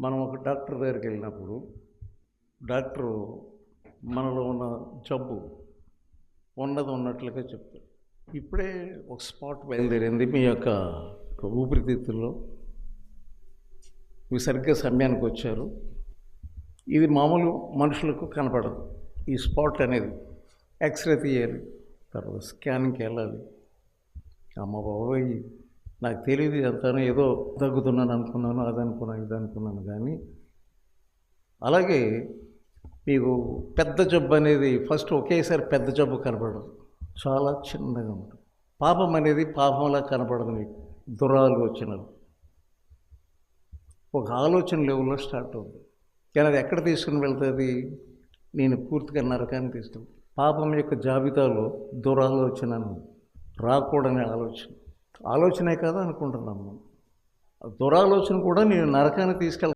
మనం ఒక డాక్టర్ దగ్గరికి వెళ్ళినప్పుడు డాక్టరు మనలో ఉన్న జబ్బు ఉన్నది ఉన్నట్లుగా చెప్తారు ఇప్పుడే ఒక స్పాట్ బయలుదేరింది మీ యొక్క ఊపిరితిత్తుల్లో. మీరు సరిగ్గా సమయానికి వచ్చారు. ఇది మామూలు మనుషులకు కనపడదు. ఈ స్పాట్ అనేది ఎక్స్రే తీయాలి తర్వాత స్కానింగ్కి వెళ్ళాలి. అమ్మ బాబోయ్ నాకు తెలియదు అంతాను ఏదో తగ్గుతున్నాను అనుకున్నాను అది అనుకున్నాను ఇది అనుకున్నాను. కానీ అలాగే మీకు పెద్ద జబ్బు అనేది ఫస్ట్ ఒకేసారి పెద్ద జబ్బు కనపడదు. చాలా చిన్నగా ఉంటుంది. పాపం అనేది పాపంలా కనపడదు మీకు. దురాలోచనలు ఒక ఆలోచన లెవెల్లో స్టార్ట్ అవుతుంది. కానీ అది ఎక్కడ తీసుకుని వెళ్తుంది నేను పూర్తిగా నరకాన్ని తీసుకుని పాపం యొక్క జాబితాలో దురాలోచనను రాకూడని ఆలోచన. ఆలోచనే కాదు అనుకుంటున్నాం దురాలోచన కూడా నేను నరకాన్ని తీసుకెళ్తాను